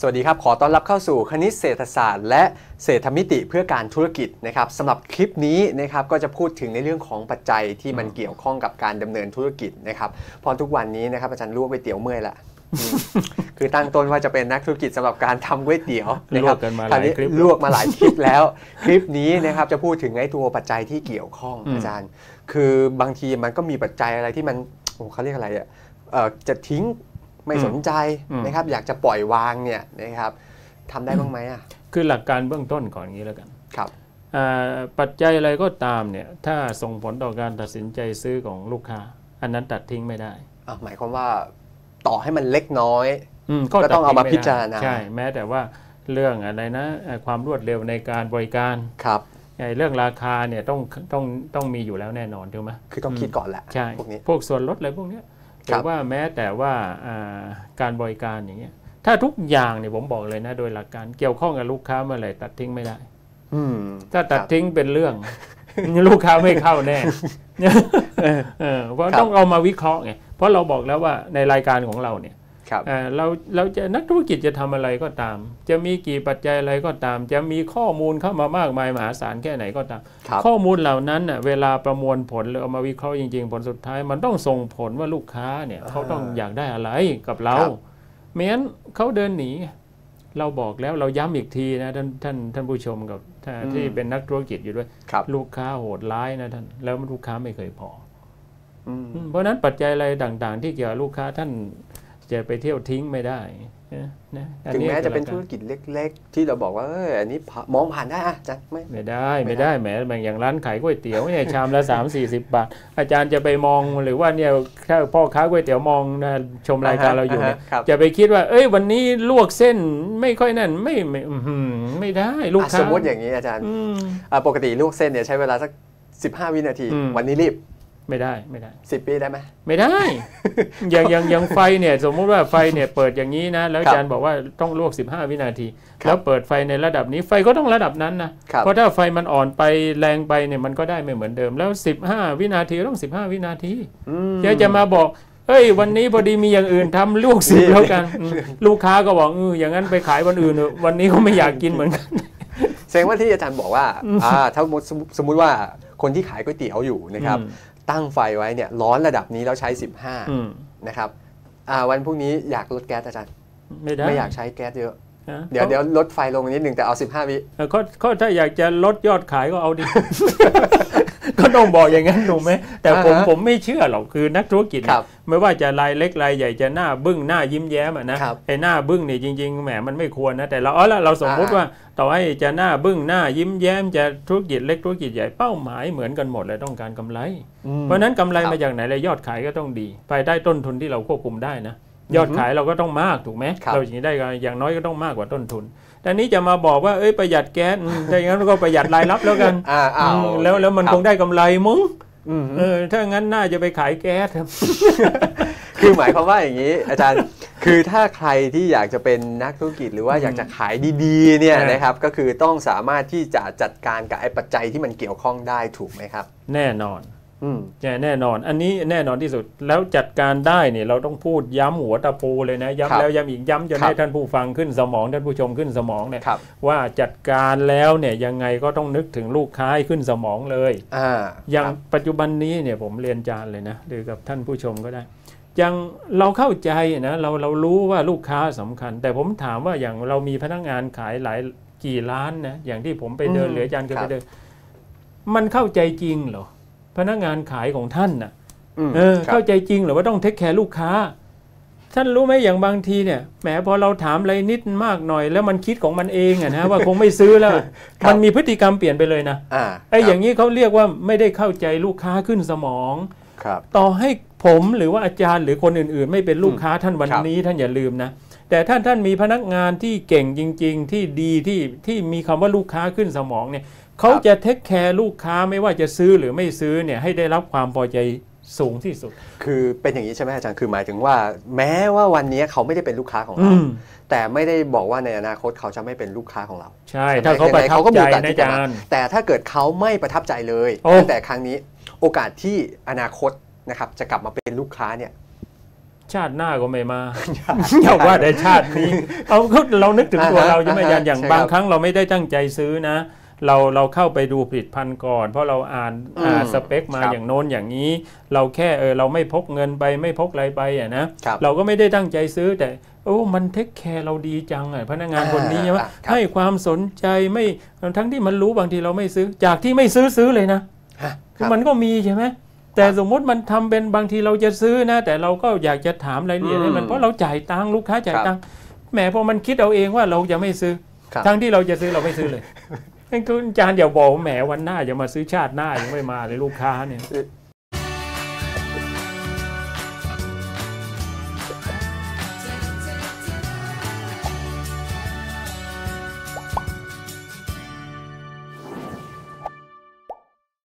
สวัสดีครับ ขอต้อนรับเข้าสู่คณิตเศรษฐศาสตร์ และเศรษฐมิติเพื่อการธุรกิจนะครับสำหรับคลิปนี้นะครับก็จะพูดถึงในเรื่องของปัจจัยที่มันเกี่ยวข้องกับการดำเนินธุรกิจนะครับเพราะทุกวันนี้นะครับอาจารย์ลวกก๋วยเตี๋ยวเมื่อยละอืมคือตั้งต้นว่าจะเป็นนักธุรกิจสำหรับการทำก๋วยเตี๋ยวนะครัลวกกันมาหลายรวนี้คลิปลวกมาหลายคลิปแล้ว คลิปนี้นะครับจะพูดถึงไอ้ตัวปัจจัยที่เกี่ยวข้องอืมอาจารย์ คือบางทีมันก็มีปัจจัยอะไรที่มันโอ้เขาเรียกอะไรอะเอ่อจะทิ้ง ไม่สนใจอืมนะครับ อยากจะปล่อยวางเนี่ยนะครับทำได้บ้างไหมอะคือหลักการเบื้องต้นก่อนอย่างนี้แล้วกันครับอ่าปัจจัยอะไรก็ตามเนี่ยถ้าส่งผลต่อการตัดสินใจซื้อของลูกค้า อันนั้นตัดทิ้งไม่ได้อะหมายความว่าต่อให้มันเล็กน้อยอืมก็ต้องเอามาตัดพิทิ้งไได้จารณาใช่แม้แต่ว่าเรื่องอะไรนะเอ่อความรวดเร็วในการบริการครับไอ้เรื่องราคาเนี่ยต้องต้องต้องมีอยู่แล้วแน่นอนถูกไหมคือต้องคิดก่อนแหละใช่พวกนี้พวกส่วนลดอะไรพวกเนี้ ยครัแต่บว่าแม้แต่ว่าอ่าการบริการอย่างเงี้ยถ้าทุกอย่างเนี่ยผมบอกเลยนะ โดยหลักการเกี่ยวข้องกับลูกค้าเมื่อไหร่ตัดทิ้งไม่ได้อืมถ้าตัดครับทิ้งเป็นเรื่อง ลูกค้าไม่เข้าแน่เออเพราะครับต้องเอามาวิเคราะห์ไงเพราะเราบอกแล้วว่าในรายการของเราเนี่ยครับ เอ่อเราเราจะนักธุรกิจจะทำอะไรก็ตาม จะมีกี่ปัจจัยอะไรก็ตาม จะมีข้อมูลเข้ามามากมายมหาศาลแค่ไหนก็ตามครับข้อมูลเหล่านั้นน่ะเวลาประมวลผลหรือเอามาวิเคราะห์จริง ๆ ผลสุดท้ายมันต้องส่งผลว่าลูกค้าเนี่ยเขาต้องอยากได้อะไรกับเราครับไม่งั้นเขาเดินหนีเราบอกแล้วเราย้ำอีกทีนะท่านท่านท่านผู้ชมกับท่านที่เป็นนักธุรกิจอยู่ด้วยครับลูกค้าโหดร้ายนะท่านแล้วลูกค้าไม่เคยพออืมอเพราะฉะนั้นปัจจัยอะไรต่าง ๆ ที่เกี่ยวกับลูกค้าท่าน จะไปเที่ยวทิ้งไม่ได้นะนะอันถึงนี้แม้จะเป็นคือธุหรลักกิจเล็ก ๆ ที่เราบอกว่าเอออันนี้ผ่ามองผ่านได้อะอาจารย์ไม่ไม่ได้ไม่ไม่ได้ได้แหมแบ่งอย่างร้านขายก๋วยเตี๋ยวเนี่ยชามละ3 4 0 บาท อาจารย์จะไปมองหรือว่าเนี่ยถ้าพ่อค้าก๋วยเตี๋ยวมองนะชมรายการเราอยู่เนี่ยฮะครับจะไปคิดว่า เอ้ยวันนี้ลวกเส้นไม่ค่อยนั่นไม่ไม่อื้อหือไม่ได้ลูกอะค้าสมมติอย่างนี้อาจารย์อืมอะปกติลวกเส้นเนี่ยใช้เวลาสัก 15 วินาทีอืมวันนี้รีบ ไม่ได้ไม่ได้10ปีได้ไหมไม่ได้ อย่างอย่างอย่างไฟเนี่ยสมมุติว่าไฟเนี่ยเปิดอย่างนี้นะ แล้วครับอาจารย์บอกว่าต้องลวก 15 วินาทีครับแล้วเปิดไฟในระดับนี้ไฟก็ต้องระดับนั้นนะครับเพราะถ้าไฟมันอ่อนไปแรงไปเนี่ยมันก็ได้ไม่เหมือนเดิม แล้ว 15 วินาทีต้อง 15 วินาทีอืมเดี๋ยวจะมาบอกเฮ้ยวันนี้พอดีมีอย่างอื่นทำลวกสิบนี่แล้วกันอืมลูกค้าก็บอกเอออย่างนั้นไปขายวันอื่นเถอะวันนี้ก็ไม่อยากกินเหมือนกันแสดงว่าที่อาจารย์บอกว่าอ่าถ้าสมมุติสมมุติว่าคนที่ขายก๋วยเตี๋ยวอยู่นะครับอืม ตั้งไฟไว้เนี่ยร้อนระดับนี้แล้วใช้อืม15นะครับอ่าวันพรุ่งนี้อยากลดแก๊สอาจารย์ไม่ได้ไม่อยากใช้แก๊สเยอะนะเดี๋ยวเดี๋ยวลดไฟลงนิดหนึ่งแต่เอา 15 วิเออเขาเขาถ้าอยากจะลดยอดขายก็เอาดิ ก็ต้องบอกอย่างนั้นถูกไหมแต่ผมอ่าฮะผมไม่เชื่อหรอกคือนักธุรกิจคเนี่รัยบไม่ว่าจะรายเล็กรายใหญ่จะหน้าบึ้งหน้ายิ้มแย้มอะนะครับไอ้หน้าบึ้งเนี่ยจริงๆแหมมันไม่ควรนะแต่เราอ๋อแล้วเราสมมุติอ่าว่าต่อให้จะหน้าบึ้งหน้ายิ้มแย้มจะธุรกิจเล็กธุรกิจใหญ่เป้าหมายเหมือนกันหมดเลยต้องการกำไรอืมเพราะฉะนั้นกำไรครับมาจากไหนเลยยอดขายก็ต้องดีภายใต้ต้นทุนที่เราควบคุมได้นะ ยอดขายเราก็ต้องมากถูกไหมครับเราอย่างนี้ได้ก็อย่างน้อยก็ต้องมากกว่าต้นทุนแต่นี้จะมาบอกว่าเอ้ยประหยัดแก๊สอืมถ้าอย่างนั้นก็ประหยัดรายรับแล้วกันอ่าอ้าวอืมแล้วแล้วมันรับคงได้กำไรมั้งอืมเออถ้างั้นน่าจะไปขายแก๊สครับคือหมายความว่าอย่างนี้ อาจารย์คือถ้าใครที่อยากจะเป็นนักธุรกิจหรือว่าอยากจะขายดีๆเนี่ยอ่านนะครับก็คือต้องสามารถที่จะจัดการกับไอ้ปัจจัยที่มันเกี่ยวข้องได้ถูกไหมครับ แน่นอนอืมใช่ แน่นอน อันนี้แน่นอนที่สุดแล้วจัดการได้เนี่ยเราต้องพูดย้ำหัวตะปูเลยนะครับย้ำแล้วย้ำอีกย้ำจนครับให้ท่านผู้ฟังขึ้นสมองท่านผู้ชมขึ้นสมองเนี่ยครับว่าจัดการแล้วเนี่ยยังไงก็ต้องนึกถึงลูกค้าให้ขึ้นสมองเลยอ่าอย่างครับปัจจุบันนี้เนี่ยผมเรียนจานเลยนะหรือกับท่านผู้ชมก็ได้อย่างเราเข้าใจนะเราเรารู้ว่าลูกค้าสำคัญ แต่ผมถามว่าอย่างเรามีพนักงานขายหลายกี่ล้านนะอย่างที่ผมไปเดินอืมเหลืออาจารย์เคยครัไปบเดินมันเข้าใจจริงเหรอ พนักงานขายของท่านน่ะมเออครับเข้าใจจริงเหรือว่าต้องเทคแคร์ลูกค้า ท่านรู้ไหมอย่างบางทีเนี่ยแหมพอเราถามอะไรนิดมากหน่อย แล้วมันคิดของมันเองอะนะว่าคงไม่ซื้อแล้วครับมันมีพฤติกรรมเปลี่ยนไปเลยนะอ่าไอ้ครับอย่างนี้เขาเรียกว่าไม่ได้เข้าใจลูกค้าขึ้นสมองครับต่อให้ผมหรือว่าอาจารย์หรือคนอื่น ๆ ไม่เป็นลูกค้าท่านวันครับนี้ท่านอย่าลืมนะ แต่ท่านท่านมีพนักงานที่เก่งจริง ๆ ที่ดีที่ที่มีคำว่าลูกค้าขึ้นสมองเนี่ยเขาจะเทคแคร์ลูกค้าไม่ว่าจะซื้อหรือไม่ซื้อเนี่ยให้ได้รับความพอใจสูงที่สุด คือเป็นอย่างนี้ใช่ไหมอาจารย์คือหมายถึงว่า แม้ว่าวันนี้เขาไม่ได้เป็นลูกค้าของอืเรามแต่ไม่ได้บอกว่าในอนาคตเขาจะไม่เป็นลูกค้าของเรา ใช่ ถ้าเขาประทับก็ใจมีโอกาสนะที่อาจะจามารย์แต่ถ้าเกิดเขาไม่ประทับใจเลยโอ้ตั้งแต่ครั้งนี้โอกาสที่อนาคตนะครับจะกลับมาเป็นลูกค้าเนี่ย ชาติหน้าก็ไม่มาอย่าว่าแต่ชาตินี้เอาก็เรานึกถึงตัวเราใช่ไหมอ่าฮะอย่างอย่างใช่ครับบางครั้งเราไม่ได้ตั้งใจซื้อนะ เราเราเข้าไปดูผลิตภัณฑ์ก่อน เพราะเราอ่านอืมอ่านสเปคมาครับอย่างโน้นอย่างนี้ เราแค่เออเราไม่พกเงินไปไม่พกอะไรไปอะนะครับเราก็ไม่ได้ตั้งใจซื้อแต่โอ้มันเทคแคร์เราดีจังอะพนักงานคนนี้ใช่ไหมอ่าครับให้ความสนใจไม่ทั้งที่มันรู้บางทีเราไม่ซื้อ จากที่ไม่ซื้อซื้อเลยนะฮะครับมันก็มีใช่ไหม แต่สมมติมันทำเป็นบางทีเราจะซื้อนะ แต่เราก็อยากจะถามรายละเอียดให้มันอืมเพราะเราจ่ายตังค์ลูกค้าจ่ายครับตังค์แหมพอมันคิดเอาเองว่าเราจะไม่ซื้อครับทั้งที่เราจะซื้อเราไม่ซื้อเลยงั้นคุณอาจารย์อย่าบอกว่าแหมวันหน้าจะมาซื้อชาติหน้ายังไม่มาเลยลูกค้าเนี่ย